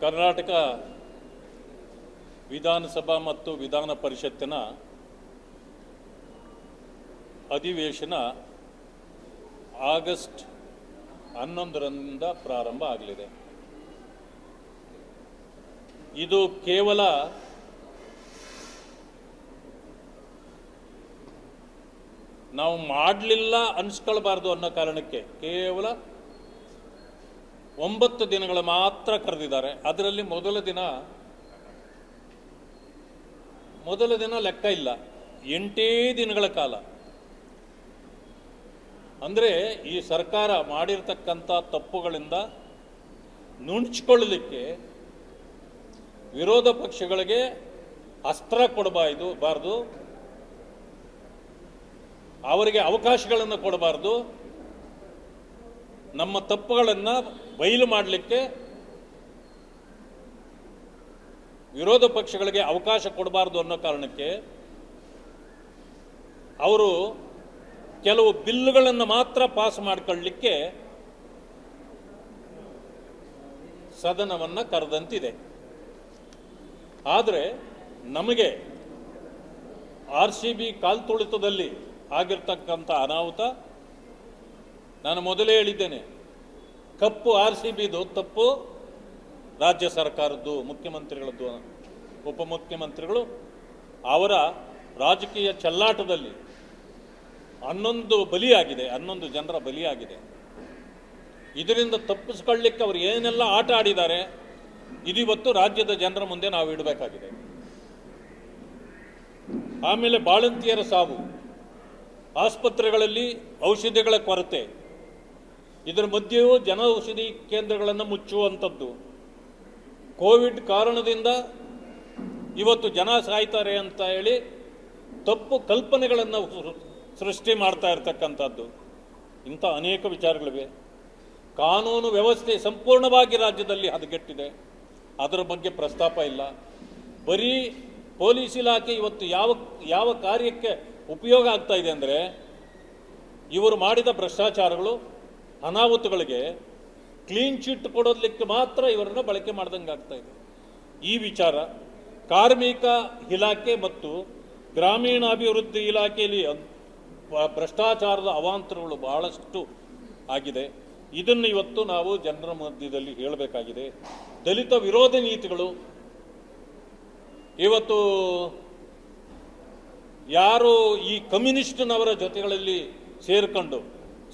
ಕರ್ನಾಟಕ ವಿಧಾನಸಭಾ ಮತ್ತು ವಿಧಾನ ಪರಿಷತ್ತಿನ ಅಧಿವೇಶನ ಆಗಸ್ಟ್ ಹನ್ನೊಂದರಿಂದ ಪ್ರಾರಂಭ ಆಗಲಿದೆ. ಇದು ಕೇವಲ ನಾವು ಮಾಡಲಿಲ್ಲ ಅನ್ಸ್ಕೊಳ್ಬಾರ್ದು ಅನ್ನೋ ಕಾರಣಕ್ಕೆ ಕೇವಲ ಒಂಬತ್ತು ದಿನಗಳು ಮಾತ್ರ ಕರೆದಿದ್ದಾರೆ. ಅದರಲ್ಲಿ ಮೊದಲ ದಿನ ಮೊದಲ ದಿನ ಲೆಕ್ಕ ಇಲ್ಲ. ಎಂಟೇ ದಿನಗಳ ಕಾಲ. ಅಂದರೆ ಈ ಸರ್ಕಾರ ಮಾಡಿರ್ತಕ್ಕಂಥ ತಪ್ಪುಗಳಿಂದ ನುಣುಚಿಕೊಳ್ಳಲಿಕ್ಕೆ ವಿರೋಧ ಪಕ್ಷಗಳಿಗೆ ಅಸ್ತ್ರ ಕೊಡಬಾರ್ದು, ಬಾರ್ದು. ಅವರಿಗೆ ಅವಕಾಶಗಳನ್ನು ಕೊಡಬಾರ್ದು. ನಮ್ಮ ತಪ್ಪುಗಳನ್ನು ಬಯಲು ಮಾಡಲಿಕ್ಕೆ ವಿರೋಧ ಪಕ್ಷಗಳಿಗೆ ಅವಕಾಶ ಕೊಡಬಾರ್ದು ಅನ್ನೋ ಕಾರಣಕ್ಕೆ ಅವರು ಕೆಲವು ಬಿಲ್ಲುಗಳನ್ನು ಮಾತ್ರ ಪಾಸ್ ಮಾಡಿಕೊಳ್ಳಲಿಕ್ಕೆ ಸದನವನ್ನು ಕರೆದಂತಿದೆ. ಆದರೆ ನಮಗೆ ಆರ್ ಸಿ ಬಿ ಕಾಲ್ತುಳಿತದಲ್ಲಿ ಆಗಿರ್ತಕ್ಕಂಥ ಅನಾಹುತ ನಾನು ಮೊದಲೇ ಹೇಳಿದ್ದೇನೆ, ಕಪ್ಪು ಆರ್ ಸಿ ಬಿದು ತಪ್ಪು, ರಾಜ್ಯ ಸರ್ಕಾರದ್ದು ಮುಖ್ಯಮಂತ್ರಿಗಳದ್ದು ಉಪಮುಖ್ಯಮಂತ್ರಿಗಳು, ಅವರ ರಾಜಕೀಯ ಚಲ್ಲಾಟದಲ್ಲಿ ಹನ್ನೊಂದು ಬಲಿಯಾಗಿದೆ, ಹನ್ನೊಂದು ಜನರ ಬಲಿಯಾಗಿದೆ. ಇದರಿಂದ ತಪ್ಪಿಸ್ಕೊಳ್ಳಿಕ್ಕೆ ಅವರು ಏನೆಲ್ಲ ಆಟ ಆಡಿದ್ದಾರೆ, ಇದಿವತ್ತು ರಾಜ್ಯದ ಜನರ ಮುಂದೆ ನಾವು ಇಡಬೇಕಾಗಿದೆ. ಆಮೇಲೆ ಬಾಳಂತಿಯರ ಸಾವು, ಆಸ್ಪತ್ರೆಗಳಲ್ಲಿ ಔಷಧಿಗಳ ಕೊರತೆ ಇದರ ಮಧ್ಯೆಯೂ ಜನ ಔಷಧಿ ಕೇಂದ್ರಗಳನ್ನು ಮುಚ್ಚುವಂಥದ್ದು. ಕೋವಿಡ್ ಕಾರಣದಿಂದ ಇವತ್ತು ಜನ ಸಾಯ್ತಾರೆ ಅಂತ ಹೇಳಿ ತಪ್ಪು ಕಲ್ಪನೆಗಳನ್ನು ಸೃಷ್ಟಿ ಮಾಡ್ತಾ ಇರತಕ್ಕಂಥದ್ದು. ಇಂಥ ಅನೇಕ ವಿಚಾರಗಳಿವೆ. ಕಾನೂನು ವ್ಯವಸ್ಥೆ ಸಂಪೂರ್ಣವಾಗಿ ರಾಜ್ಯದಲ್ಲಿ ಹದಗೆಟ್ಟಿದೆ. ಅದರ ಬಗ್ಗೆ ಪ್ರಸ್ತಾಪ ಇಲ್ಲ. ಬರೀ ಪೊಲೀಸ್ ಇಲಾಖೆ ಇವತ್ತು ಯಾವ ಯಾವ ಕಾರ್ಯಕ್ಕೆ ಉಪಯೋಗ ಆಗ್ತಾ ಇದೆ ಅಂದರೆ ಇವರು ಮಾಡಿದ ಭ್ರಷ್ಟಾಚಾರಗಳು ಅನಾಹುತಗಳಿಗೆ ಕ್ಲೀನ್ ಚಿಟ್ ಕೊಡೋದಕ್ಕೆ ಮಾತ್ರ ಇವರನ್ನು ಬಳಕೆ ಮಾಡ್ದಂಗೆ ಆಗ್ತಾ ಇದೆ. ಈ ವಿಚಾರ ಕಾರ್ಮಿಕ ಇಲಾಖೆ ಮತ್ತು ಗ್ರಾಮೀಣಾಭಿವೃದ್ಧಿ ಇಲಾಖೆಯಲ್ಲಿ ಭ್ರಷ್ಟಾಚಾರದ ಅವಾಂತರಗಳು ಬಹಳಷ್ಟು ಆಗಿದೆ. ಇದನ್ನು ಇವತ್ತು ನಾವು ಜನರ ಮಧ್ಯದಲ್ಲಿ ಹೇಳಬೇಕಾಗಿದೆ. ದಲಿತ ವಿರೋಧ ನೀತಿಗಳು ಇವತ್ತು ಯಾರು ಈ ಕಮ್ಯುನಿಸ್ಟ್ನವರ ಜೊತೆಗಳಲ್ಲಿ ಸೇರ್ಕೊಂಡು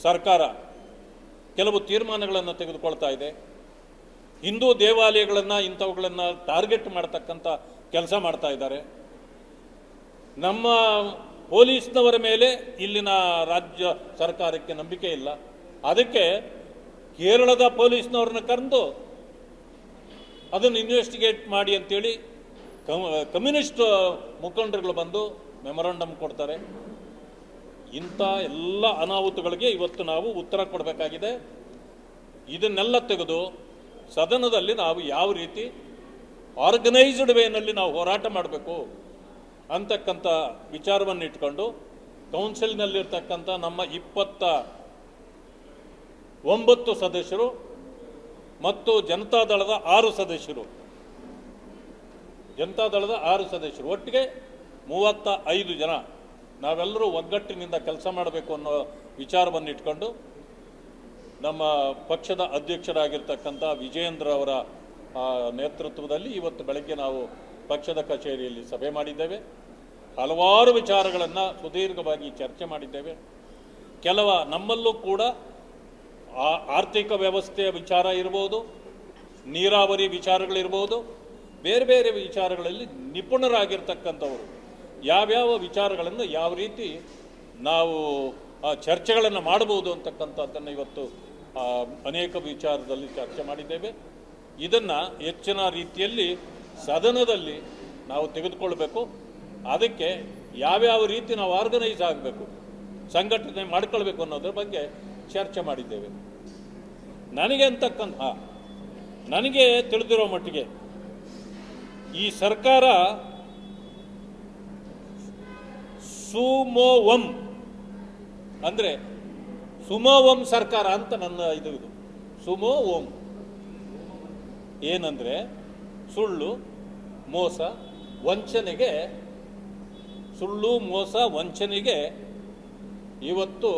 ಸರ್ಕಾರ ಕೆಲವು ತೀರ್ಮಾನಗಳನ್ನು ತೆಗೆದುಕೊಳ್ತಾ ಇದೆ. ಹಿಂದೂ ದೇವಾಲಯಗಳನ್ನು, ಇಂಥವುಗಳನ್ನು ಟಾರ್ಗೆಟ್ ಮಾಡ್ತಕ್ಕಂಥ ಕೆಲಸ ಮಾಡ್ತಾ ಇದ್ದಾರೆ. ನಮ್ಮ ಪೊಲೀಸ್ನವರ ಮೇಲೆ ಇಲ್ಲಿನ ರಾಜ್ಯ ಸರ್ಕಾರಕ್ಕೆ ನಂಬಿಕೆ ಇಲ್ಲ. ಅದಕ್ಕೆ ಕೇರಳದ ಪೊಲೀಸ್ನವ್ರನ್ನ ಕರೆದು ಅದನ್ನು ಇನ್ವೆಸ್ಟಿಗೇಟ್ ಮಾಡಿ ಅಂತೇಳಿ ಕಮ್- ಕಮ್ಯುನಿಸ್ಟ್ ಮುಖಂಡರುಗಳು ಬಂದು ಮೆಮೊರಾಂಡಮ್ ಕೊಡ್ತಾರೆ. ಇಂಥ ಎಲ್ಲ ಅನಾಹುತಗಳಿಗೆ ಇವತ್ತು ನಾವು ಉತ್ತರ ಕೊಡಬೇಕಾಗಿದೆ. ಇದನ್ನೆಲ್ಲ ತೆಗೆದು ಸದನದಲ್ಲಿ ನಾವು ಯಾವ ರೀತಿ ಆರ್ಗನೈಸ್ಡ್ ವೇನಲ್ಲಿ ನಾವು ಹೋರಾಟ ಮಾಡಬೇಕು ಅಂತಕ್ಕಂಥ ವಿಚಾರವನ್ನು ಇಟ್ಕೊಂಡು ಕೌನ್ಸಿಲ್ನಲ್ಲಿರ್ತಕ್ಕಂಥ ನಮ್ಮ ಇಪ್ಪತ್ತ ಒಂಬತ್ತು ಸದಸ್ಯರು ಮತ್ತು ಜನತಾದಳದ ಆರು ಸದಸ್ಯರು. ಜನತಾದಳದ ಆರು ಸದಸ್ಯರು ಒಟ್ಟಿಗೆ ಮೂವತ್ತ ಐದು ಜನ. ನಾವೆಲ್ಲರೂ ಒಗ್ಗಟ್ಟಿನಿಂದ ಕೆಲಸ ಮಾಡಬೇಕು ಅನ್ನೋ ವಿಚಾರವನ್ನು ಇಟ್ಕೊಂಡು ನಮ್ಮ ಪಕ್ಷದ ಅಧ್ಯಕ್ಷರಾಗಿರ್ತಕ್ಕಂಥ ವಿಜಯೇಂದ್ರ ಅವರ ನೇತೃತ್ವದಲ್ಲಿ ಇವತ್ತು ಬೆಳಗ್ಗೆ ನಾವು ಪಕ್ಷದ ಕಚೇರಿಯಲ್ಲಿ ಸಭೆ ಮಾಡಿದ್ದೇವೆ. ಹಲವಾರು ವಿಚಾರಗಳನ್ನು ಸುದೀರ್ಘವಾಗಿ ಚರ್ಚೆ ಮಾಡಿದ್ದೇವೆ. ಕೆಲವ ನಮ್ಮಲ್ಲೂ ಕೂಡ ಆರ್ಥಿಕ ವ್ಯವಸ್ಥೆಯ ವಿಚಾರ ಇರ್ಬೋದು, ನೀರಾವರಿ ವಿಚಾರಗಳಿರ್ಬೋದು, ಬೇರೆ ಬೇರೆ ವಿಚಾರಗಳಲ್ಲಿ ನಿಪುಣರಾಗಿರ್ತಕ್ಕಂಥವರು. ಯಾವ್ಯಾವ ವಿಚಾರಗಳನ್ನು ಯಾವ ರೀತಿ ನಾವು ಚರ್ಚೆಗಳನ್ನು ಮಾಡಬಹುದು ಅಂತಕ್ಕಂಥದ್ದನ್ನು ಇವತ್ತು ಅನೇಕ ವಿಚಾರದಲ್ಲಿ ಚರ್ಚೆ ಮಾಡಿದ್ದೇವೆ. ಇದನ್ನು ಹೆಚ್ಚಿನ ರೀತಿಯಲ್ಲಿ ಸದನದಲ್ಲಿ ನಾವು ತೆಗೆದುಕೊಳ್ಬೇಕು. ಅದಕ್ಕೆ ಯಾವ್ಯಾವ ರೀತಿ ನಾವು ಆರ್ಗನೈಸ್ ಆಗಬೇಕು, ಸಂಘಟನೆ ಮಾಡಿಕೊಳ್ಬೇಕು ಅನ್ನೋದ್ರ ಬಗ್ಗೆ ಚರ್ಚೆ ಮಾಡಿದ್ದೇವೆ. ನನಗೆ ಅಂತಕ್ಕಂಥ ನನಗೆ ತಿಳಿದಿರೋ ಮಟ್ಟಿಗೆ ಈ ಸರ್ಕಾರ ಸುಮೋವಂ. ಅಂದರೆ ಸುಮೋವಂ ಸರ್ಕಾರ ಅಂತ ನನ್ನ ಇದು ಇದು. ಸುಮೋ ಓಂ ಏನಂದರೆ ಸುಳ್ಳು, ಮೋಸ, ವಂಚನೆಗೆ, ಸುಳ್ಳು, ಮೋಸ, ವಂಚನೆಗೆ ಇವತ್ತು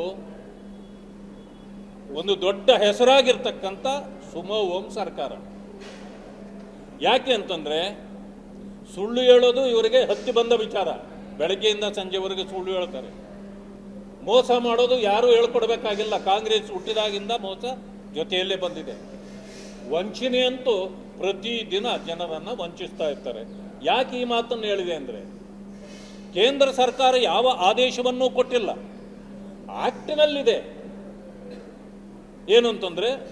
ಒಂದು ದೊಡ್ಡ ಹೆಸರಾಗಿರ್ತಕ್ಕಂಥ ಸುಮೋ ಓಂ ಸರ್ಕಾರ. ಯಾಕೆ ಅಂತಂದ್ರೆ ಸುಳ್ಳು ಹೇಳೋದು ಇವರಿಗೆ ಹತ್ತಿ ಬಂದ ವಿಚಾರ. ಬೆಳಗ್ಗೆಯಿಂದ ಸಂಜೆವರೆಗೆ ಸುಳ್ಳು ಹೇಳ್ತಾರೆ. ಮೋಸ ಮಾಡೋದು ಯಾರು ಹೇಳ್ಕೊಡ್ಬೇಕಾಗಿಲ್ಲ. ಕಾಂಗ್ರೆಸ್ ಹುಟ್ಟಿದಾಗಿಂದ ಮೋಸ ಜೊತೆಯಲ್ಲೇ ಬಂದಿದೆ. ವಂಚನೆಯಂತೂ ಪ್ರತಿ ಪ್ರತಿದಿನ ಜನರನ್ನು ವಂಚಿಸ್ತಾ ಇರ್ತಾರೆ. ಯಾಕೆ ಈ ಮಾತನ್ನು ಹೇಳಿದೆ ಅಂದ್ರೆ, ಕೇಂದ್ರ ಸರ್ಕಾರ ಯಾವ ಆದೇಶವನ್ನೂ ಕೊಟ್ಟಿಲ್ಲ. ಆಕ್ಟಿನಲ್ಲಿದೆ. ಏನು ಅಂತಂದ್ರೆ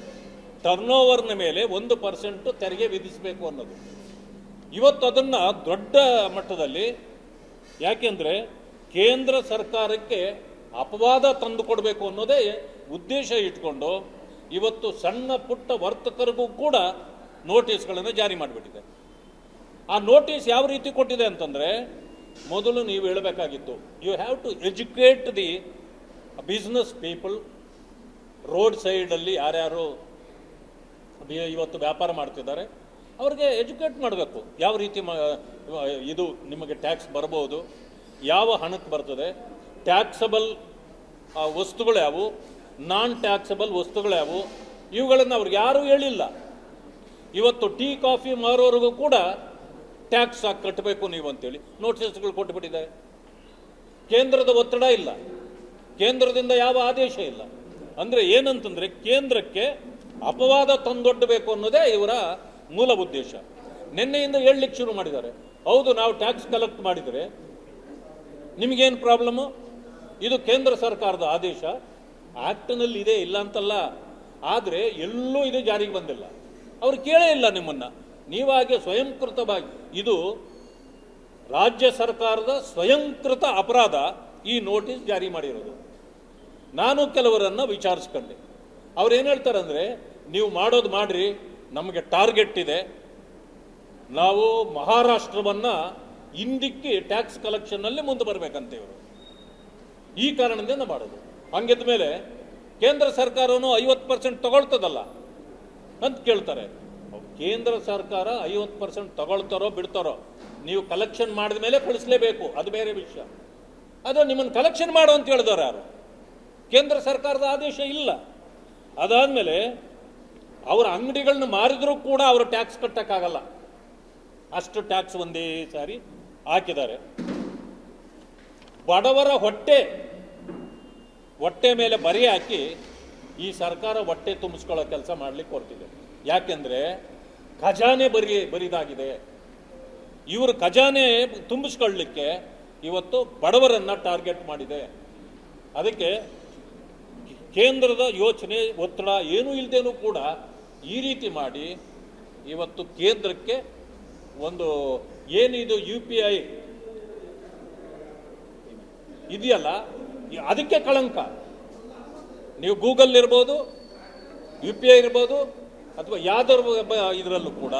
ಟರ್ನ್ ಓವರ್ನ ಮೇಲೆ ಒಂದು ಪರ್ಸೆಂಟ್ ತೆರಿಗೆ ವಿಧಿಸಬೇಕು ಅನ್ನೋದು. ಇವತ್ತು ಅದನ್ನ ದೊಡ್ಡ ಮಟ್ಟದಲ್ಲಿ ಯಾಕೆಂದ್ರೆ ಕೇಂದ್ರ ಸರ್ಕಾರಕ್ಕೆ ಅಪವಾದ ತಂದು ಕೊಡಬೇಕು ಅನ್ನೋದೇ ಉದ್ದೇಶ ಇಟ್ಕೊಂಡು ಇವತ್ತು ಸಣ್ಣ ಪುಟ್ಟ ವರ್ತಕರಿಗೂ ಕೂಡ ನೋಟಿಸ್ಗಳನ್ನು ಜಾರಿ ಮಾಡಿಬಿಟ್ಟಿದೆ. ಆ ನೋಟಿಸ್ ಯಾವ ರೀತಿ ಕೊಟ್ಟಿದೆ ಅಂತಂದರೆ, ಮೊದಲು ನೀವು ಹೇಳಬೇಕಾಗಿತ್ತು you have to educate the business people road ಸೈಡಲ್ಲಿ ಯಾರ್ಯಾರು, ಇವತ್ತು ವ್ಯಾಪಾರ ಮಾಡ್ತಿದ್ದಾರೆ ಅವ್ರಿಗೆ ಎಜುಕೇಟ್ ಮಾಡಬೇಕು. ಯಾವ ರೀತಿ ಇದು ನಿಮಗೆ ಟ್ಯಾಕ್ಸ್ ಬರಬಹುದು ಯಾವ ಹಣಕ್ಕೆ ಬರ್ತದೆ, ಟ್ಯಾಕ್ಸಬಲ್ ವಸ್ತುಗಳು ಯಾವು ನಾನ್ ಟ್ಯಾಕ್ಸಬಲ್ ವಸ್ತುಗಳು ಯಾವು ಇವುಗಳನ್ನು ಅವ್ರಿಗೆ ಯಾರೂ ಹೇಳಿಲ್ಲ. ಇವತ್ತು ಟೀ, ಕಾಫಿ ಮಾರೋರಿಗೂ ಕೂಡ ಟ್ಯಾಕ್ಸ್ ಹಾಕಿ ಕಟ್ಟಬೇಕು ನೀವು ಅಂತೇಳಿ ನೋಟಿಸ್ಗಳು ಕೊಟ್ಟುಬಿಟ್ಟಿದ್ದಾರೆ. ಕೇಂದ್ರದ ಒತ್ತಡ ಇಲ್ಲ. ಕೇಂದ್ರದಿಂದ ಯಾವ ಆದೇಶ ಇಲ್ಲ. ಅಂದರೆ ಏನಂತಂದರೆ ಕೇಂದ್ರಕ್ಕೆ ಅಪವಾದ ತಂದೊಡ್ಡಬೇಕು ಅನ್ನೋದೇ ಇವರ ಮೂಲ ಉದ್ದೇಶ. ನಿನ್ನೆಯಿಂದ ಹೇಳಲಿಕ್ಕೆ ಶುರು ಮಾಡಿದ್ದಾರೆ. ಹೌದು, ನಾವು ಟ್ಯಾಕ್ಸ್ ಕಲೆಕ್ಟ್ ಮಾಡಿದರೆ ನಿಮಗೇನು ಪ್ರಾಬ್ಲಮ್ಮು ಇದು ಕೇಂದ್ರ ಸರ್ಕಾರದ ಆದೇಶ. ಆಕ್ಟ್ನಲ್ಲಿ ಇದೆ, ಇಲ್ಲ ಅಂತಲ್ಲ. ಆದರೆ ಎಲ್ಲೂ ಇದು ಜಾರಿಗೆ ಬಂದಿಲ್ಲ. ಅವರು ಕೇಳೇ ಇಲ್ಲ ನಿಮ್ಮನ್ನು. ನೀವಾಗೆ ಸ್ವಯಂಕೃತವಾಗಿ, ಇದು ರಾಜ್ಯ ಸರ್ಕಾರದ ಸ್ವಯಂಕೃತ ಅಪರಾಧ ಈ ನೋಟಿಸ್ ಜಾರಿ ಮಾಡಿರೋದು. ನಾನು ಕೆಲವರನ್ನು ವಿಚಾರಿಸ್ಕೊಂಡೆ. ಅವ್ರು ಏನು ಹೇಳ್ತಾರೆ ಅಂದರೆ ನೀವು ಮಾಡೋದು ಮಾಡ್ರಿ. ನಮಗೆ ಟಾರ್ಗೆಟ್ ಇದೆ. ನಾವು ಮಹಾರಾಷ್ಟ್ರವನ್ನು ಹಿಂದಿಕ್ಕಿ ಟ್ಯಾಕ್ಸ್ ಕಲೆಕ್ಷನ್ನಲ್ಲಿ ಮುಂದೆ ಬರಬೇಕಂತ ಇವರು. ಈ ಕಾರಣದಿಂದ ಮಾಡೋದು. ಹಂಗಿದ್ದ ಮೇಲೆ ಕೇಂದ್ರ ಸರ್ಕಾರವೂ ಐವತ್ತು ಪರ್ಸೆಂಟ್ ತಗೊಳ್ತದಲ್ಲ ಅಂತ ಕೇಳ್ತಾರೆ. ಕೇಂದ್ರ ಸರ್ಕಾರ ಐವತ್ತು ಪರ್ಸೆಂಟ್ ತಗೊಳ್ತಾರೋ ಬಿಡ್ತಾರೋ ನೀವು ಕಲೆಕ್ಷನ್ ಮಾಡಿದ ಮೇಲೆ ಕಳಿಸ್ಲೇಬೇಕು, ಅದು ಬೇರೆ ವಿಷಯ. ಅದು ನಿಮ್ಮನ್ನು ಕಲೆಕ್ಷನ್ ಮಾಡು ಅಂತ ಹೇಳಿದವರು ಯಾರು? ಕೇಂದ್ರ ಸರ್ಕಾರದ ಆದೇಶ ಇಲ್ಲ. ಅದಾದ್ಮೇಲೆ ಅವರ ಅಂಗಡಿಗಳನ್ನ ಮಾರಿದ್ರೂ ಕೂಡ ಅವರು ಟ್ಯಾಕ್ಸ್ ಕಟ್ಟಕ್ಕಾಗಲ್ಲ. ಅಷ್ಟು ಟ್ಯಾಕ್ಸ್ ಒಂದೇ ಸಾರಿ ಹಾಕಿದ್ದಾರೆ. ಬಡವರ ಹೊಟ್ಟೆ ಹೊಟ್ಟೆ ಮೇಲೆ ಬರಿ ಹಾಕಿ ಈ ಸರ್ಕಾರ ಹೊಟ್ಟೆ ತುಂಬಿಸ್ಕೊಳ್ಳೋ ಕೆಲಸ ಮಾಡ್ಲಿಕ್ಕೆ ಕೊಡ್ತಿದೆ ಯಾಕೆಂದ್ರೆ ಖಜಾನೆ ಬರಿ, ಬರಿದಾಗಿದೆ. ಇವರು ಖಜಾನೆ ತುಂಬಿಸ್ಕೊಳ್ಳಿಕ್ಕೆ ಇವತ್ತು ಬಡವರನ್ನ ಟಾರ್ಗೆಟ್ ಮಾಡಿದೆ. ಅದಕ್ಕೆ ಕೇಂದ್ರದ ಯೋಚನೆ, ಒತ್ತಡ ಏನೂ ಇಲ್ಲದೇನೂ ಕೂಡ ಈ ರೀತಿ ಮಾಡಿ ಇವತ್ತು ಕೇಂದ್ರಕ್ಕೆ ಒಂದು ಏನಿದು ಯು ಪಿ ಐ ಇದೆಯಲ್ಲ? ಅದಕ್ಕೆ ಕಳಂಕ. ನೀವು ಗೂಗಲ್ ಇರ್ಬೋದು ಯು ಪಿ ಐ ಇರ್ಬೋದು, ಅಥವಾ ಯಾವ್ದಾರ ಇದರಲ್ಲೂ ಕೂಡ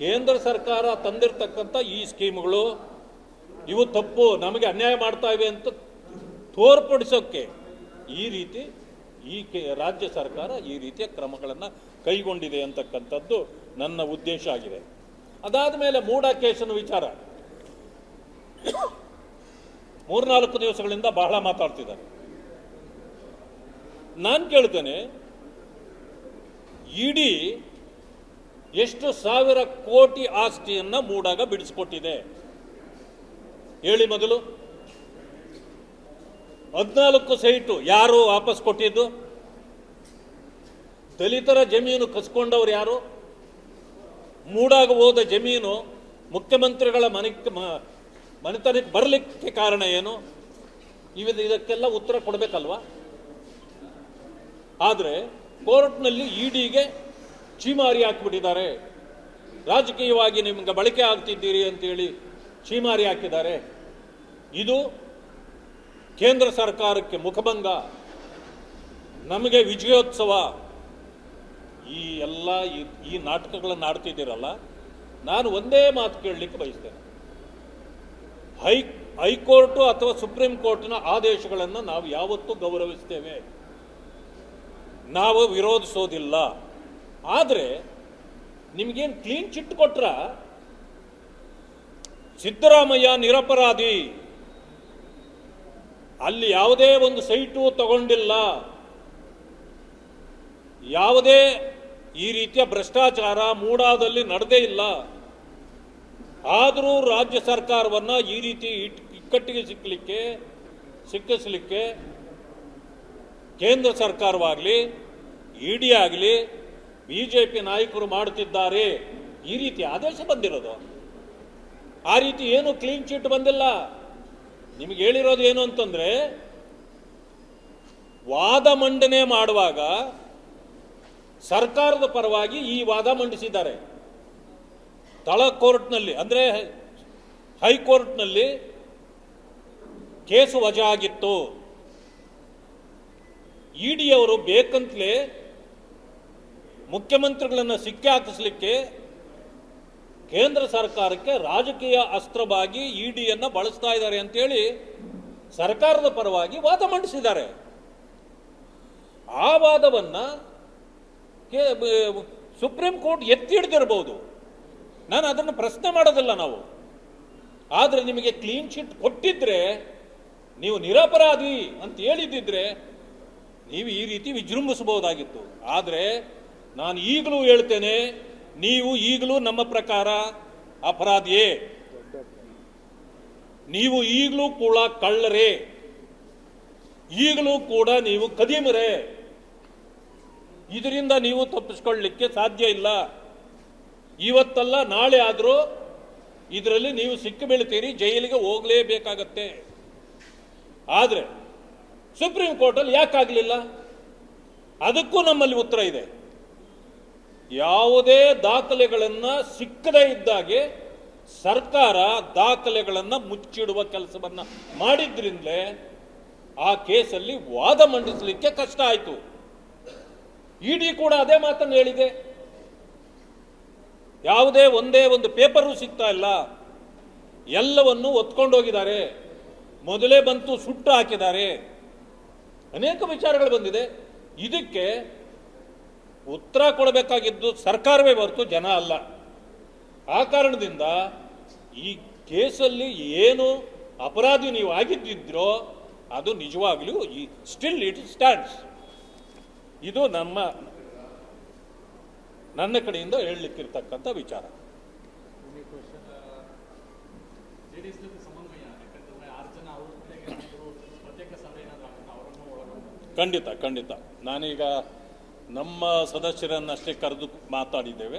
ಕೇಂದ್ರ ಸರ್ಕಾರ ತಂದಿರತಕ್ಕಂಥ ಈ ಸ್ಕೀಮ್ಗಳು ಇವು ತಪ್ಪು, ನಮಗೆ ಅನ್ಯಾಯ ಮಾಡ್ತಾ ಇವೆ ಅಂತ ತೋರ್ಪಡಿಸೋಕ್ಕೆ ಈ ರೀತಿ ಈ ರಾಜ್ಯ ಸರ್ಕಾರ ಈ ರೀತಿಯ ಕ್ರಮಗಳನ್ನು ಕೈಗೊಂಡಿದೆ ಅಂತಕ್ಕಂಥದ್ದು ನನ್ನ ಉದ್ದೇಶ ಆಗಿದೆ. ಅದಾದ ಮೇಲೆ ಮೂಡ ಕೇಸಿನ ವಿಚಾರ. ಮೂರ್ನಾಲ್ಕು ದಿವಸಗಳಿಂದ ಬಹಳ ಮಾತಾಡ್ತಿದ್ದಾರೆ. ನಾನು ಕೇಳ್ತೇನೆ, ಇಡೀ ಎಷ್ಟು ಸಾವಿರ ಕೋಟಿ ಆಸ್ತಿಯನ್ನ ಮೂಡಾಗ ಬಿಡಿಸ್ಕೊಟ್ಟಿದೆ. ಹೇಳಿ ಮೊದಲು. ಹದಿನಾಲ್ಕು ಸೈಟು ಯಾರು ವಾಪಸ್ ಕೊಟ್ಟಿದ್ದು? ದಲಿತರ ಜಮೀನು ಕಸ್ಕೊಂಡವ್ರು ಯಾರು? ಮೂಡಾಗ ಹೋದ ಜಮೀನು ಮುಖ್ಯಮಂತ್ರಿಗಳ ಮನೆ ಮನೆತನಕ್ಕೆ ಬರಲಿಕ್ಕೆ ಕಾರಣ ಏನು? ಇವಿದ ಇದಕ್ಕೆಲ್ಲ ಉತ್ತರ ಕೊಡಬೇಕಲ್ವಾ? ಆದರೆ ಕೋರ್ಟ್ನಲ್ಲಿ ಇಡಿಗೆ ಚೀಮಾರಿ ಹಾಕಿಬಿಟ್ಟಿದ್ದಾರೆ. ರಾಜಕೀಯವಾಗಿ ನಿಮ್ಗೆ ಬಳಕೆ ಆಗ್ತಿದ್ದೀರಿ ಅಂತೇಳಿ ಚೀಮಾರಿ ಹಾಕಿದ್ದಾರೆ. ಇದು ಕೇಂದ್ರ ಸರ್ಕಾರಕ್ಕೆ ಮುಖಭಂಗ. ನಮಗೆ ವಿಜಯೋತ್ಸವ ಈ ಎಲ್ಲ ಈ- ನಾಟಕಗಳನ್ನು ಆಡ್ತಿದ್ದೀರಲ್ಲ, ನಾನು ಒಂದೇ ಮಾತು ಕೇಳಲಿಕ್ಕೆ ಬಯಸ್ತೇನೆ. ಹೈ, ಹೈಕೋರ್ಟು ಅಥವಾ ಸುಪ್ರೀಂ ಕೋರ್ಟ್ನ ಆದೇಶಗಳನ್ನು ನಾವು ಯಾವತ್ತೂ ಗೌರವಿಸ್ತೇವೆ. ನಾವು ವಿರೋಧಿಸೋದಿಲ್ಲ. ಆದರೆ, ನಿಮಗೇನು ಕ್ಲೀನ್ ಚಿಟ್ ಕೊಟ್ರ? ಸಿದ್ದರಾಮಯ್ಯ ನಿರಪರಾಧಿ. ಅಲ್ಲಿ ಯಾವುದೇ ಒಂದು ಸೈಟು ತಗೊಂಡಿಲ್ಲ. ಯಾವುದೇ ಈ ರೀತಿಯ ಭ್ರಷ್ಟಾಚಾರ ಮೂಡಾದಲ್ಲಿ ನಡೆದೇ ಇಲ್ಲ. ಆದರೂ ರಾಜ್ಯ ಸರ್ಕಾರವನ್ನು ಈ ರೀತಿ ಇಟ್- ಇಕ್ಕಟ್ಟಿಗೆ ಸಿಕ್ಕಲಿಕ್ಕೆ ಸಿಕ್ಕಿಸಲಿಕ್ಕೆ ಕೇಂದ್ರ ಸರ್ಕಾರವಾಗಲಿ, ಇ ಡಿ ಆಗಲಿ, ಬಿ ಜೆ ಪಿ ನಾಯಕರು ಮಾಡುತ್ತಿದ್ದಾರೆ. ಈ ರೀತಿ ಆದೇಶ ಬಂದಿರೋದು. ಆ ರೀತಿ ಏನು ಕ್ಲೀನ್ ಚೀಟ್ ಬಂದಿಲ್ಲ. ನಿಮಗೆ ಹೇಳಿರೋದು ಏನು ಅಂತಂದರೆ, ವಾದ ಮಂಡನೆ ಮಾಡುವಾಗ ಸರ್ಕಾರದ ಪರವಾಗಿ ಈ ವಾದ ಮಂಡಿಸಿದ್ದಾರೆ. ತಳ ಕೋರ್ಟ್ನಲ್ಲಿ ಅಂದರೆ ಹೈಕೋರ್ಟ್ನಲ್ಲಿ ಕೇಸು ವಜಾ ಆಗಿತ್ತು ಇಡಿಯವರು ಬೇಕಂತಲೇ ಮುಖ್ಯಮಂತ್ರಿಗಳನ್ನು ಸಿಕ್ಕಿ ಹಾಕಿಸ್ಲಿಕ್ಕೆ ಕೇಂದ್ರ ಸರ್ಕಾರಕ್ಕೆ ರಾಜಕೀಯ ಅಸ್ತ್ರವಾಗಿ ಇಡಿಯನ್ನು ಬಳಸ್ತಾ ಇದ್ದಾರೆ ಅಂತೇಳಿ ಸರ್ಕಾರದ ಪರವಾಗಿ ವಾದ ಮಂಡಿಸಿದ್ದಾರೆ. ಆ ವಾದವನ್ನ ಸುಪ್ರೀಂ ಕೋರ್ಟ್ ಎತ್ತಿ ಹಿಡ್ದಿರ್ಬೋದು. ನಾನು ಅದನ್ನು ಪ್ರಶ್ನೆ ಮಾಡೋದಿಲ್ಲ ನಾವು. ಆದರೆ ನಿಮಗೆ ಕ್ಲೀನ್ ಚಿಟ್ ಕೊಟ್ಟಿದ್ರೆ, ನೀವು ನಿರಪರಾಧಿ ಅಂತ ಹೇಳಿದ್ದಿದ್ರೆ, ನೀವು ಈ ರೀತಿ ವಿಜೃಂಭಿಸಬಹುದಾಗಿತ್ತು. ಆದರೆ ನಾನು ಈಗಲೂ ಹೇಳ್ತೇನೆ, ನೀವು ಈಗಲೂ ನಮ್ಮ ಪ್ರಕಾರ ಅಪರಾಧಿಯೇ. ನೀವು ಈಗಲೂ ಕೂಡ ಕಳ್ಳರೇ. ಈಗಲೂ ಕೂಡ ನೀವು ಕದೀಮರೇ. ಇದರಿಂದ ನೀವು ತಪ್ಪಿಸ್ಕೊಳ್ಳಿಕ್ಕೆ ಸಾಧ್ಯ ಇಲ್ಲ. ಇವತ್ತಲ್ಲ ನಾಳೆ ಆದರೂ ಇದರಲ್ಲಿ ನೀವು ಸಿಕ್ಕಿ ಬೀಳ್ತೀರಿ, ಜೈಲಿಗೆ ಹೋಗಲೇಬೇಕಾಗತ್ತೆ. ಆದರೆ ಸುಪ್ರೀಂ ಕೋರ್ಟಲ್ಲಿ ಯಾಕಾಗಲಿಲ್ಲ ಅದಕ್ಕೂ ನಮ್ಮಲ್ಲಿ ಉತ್ತರ ಇದೆ. ಯಾವುದೇ ದಾಖಲೆಗಳನ್ನು ಸಿಕ್ಕದೇ ಇದ್ದಾಗೆ ಸರ್ಕಾರ ದಾಖಲೆಗಳನ್ನು ಮುಚ್ಚಿಡುವ ಕೆಲಸವನ್ನು ಮಾಡಿದ್ರಿಂದಲೇ ಆ ಕೇಸಲ್ಲಿ ವಾದ ಮಂಡಿಸಲಿಕ್ಕೆ ಕಷ್ಟ ಆಯಿತು. ಇಡಿ ಕೂಡ ಅದೇ ಮಾತನ್ನು ಹೇಳಿದೆ. ಯಾವುದೇ ಒಂದೇ ಒಂದು ಪೇಪರು ಸಿಗ್ತಾ ಇಲ್ಲ. ಎಲ್ಲವನ್ನು ಒತ್ಕೊಂಡೋಗಿದ್ದಾರೆ ಮೊದಲೇ ಬಂತು ಸುಟ್ಟು ಹಾಕಿದ್ದಾರೆ. ಅನೇಕ ವಿಚಾರಗಳು ಬಂದಿದೆ. ಇದಕ್ಕೆ ಉತ್ತರ ಕೊಡಬೇಕಾಗಿದ್ದು ಸರ್ಕಾರವೇ ಹೊರತು ಜನ ಅಲ್ಲ. ಆ ಕಾರಣದಿಂದ ಈ ಕೇಸಲ್ಲಿ ಏನು ಅಪರಾಧಿ ನೀವು ಆಗಿದ್ದಿದ್ರೋ ಅದು ನಿಜವಾಗ್ಲೂ ಈ ಸ್ಟಿಲ್ ಇಟ್ ಸ್ಟ್ಯಾಂಡ್ಸ್ ಇದು ನಮ್ಮ ನನ್ನ ಕಡೆಯಿಂದ ಹೇಳಲಿಕ್ಕಿರ್ತಕ್ಕಂಥ ವಿಚಾರ. ಒಳಗೊಂಡು. ಖಂಡಿತ ಖಂಡಿತ. ನಾನೀಗ ನಮ್ಮ ಸದಸ್ಯರನ್ನಷ್ಟೇ ಕರೆದು ಮಾತಾಡಿದ್ದೇವೆ.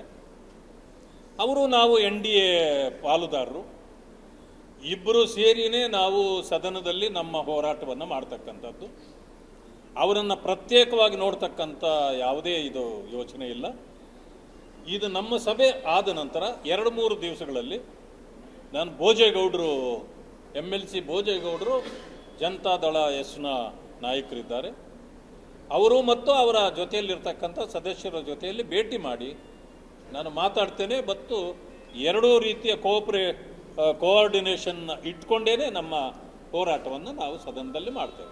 ಅವರು ನಾವು ಎನ್ ಡಿ ಎ ಪಾಲುದಾರರು. ಇಬ್ಬರು ಸೇರಿನೇ ನಾವು ಸದನದಲ್ಲಿ ನಮ್ಮ ಹೋರಾಟವನ್ನು ಮಾಡ್ತಕ್ಕಂಥದ್ದು. ಅವರನ್ನು ಪ್ರತ್ಯೇಕವಾಗಿ ನೋಡ್ತಕ್ಕಂಥ ಯಾವುದೇ ಇದು ಯೋಚನೆ ಇಲ್ಲ. ಇದು ನಮ್ಮ ಸಭೆ ಆದ ನಂತರ ಎರಡು ಮೂರು ದಿವಸಗಳಲ್ಲಿ ನಾನು ಭೋಜೇಗೌಡರು ಎಂ ಎಲ್ ಸಿ ಭೋಜೇಗೌಡರು, ಜನತಾದಳ ಎಸ್ನ ನಾಯಕರಿದ್ದಾರೆ. ಅವರು ಮತ್ತು ಅವರ ಜೊತೆಯಲ್ಲಿರ್ತಕ್ಕಂಥ ಸದಸ್ಯರ ಜೊತೆಯಲ್ಲಿ ಭೇಟಿ ಮಾಡಿ ನಾನು ಮಾತಾಡ್ತೇನೆ ಮತ್ತು ಎರಡೂ ರೀತಿಯ ಕೋಪರೇ ಕೋಆರ್ಡಿನೇಷನ್ ಇಟ್ಕೊಂಡೇನೆ ನಮ್ಮ ಹೋರಾಟವನ್ನು ನಾವು ಸದನದಲ್ಲಿ ಮಾಡ್ತೇವೆ.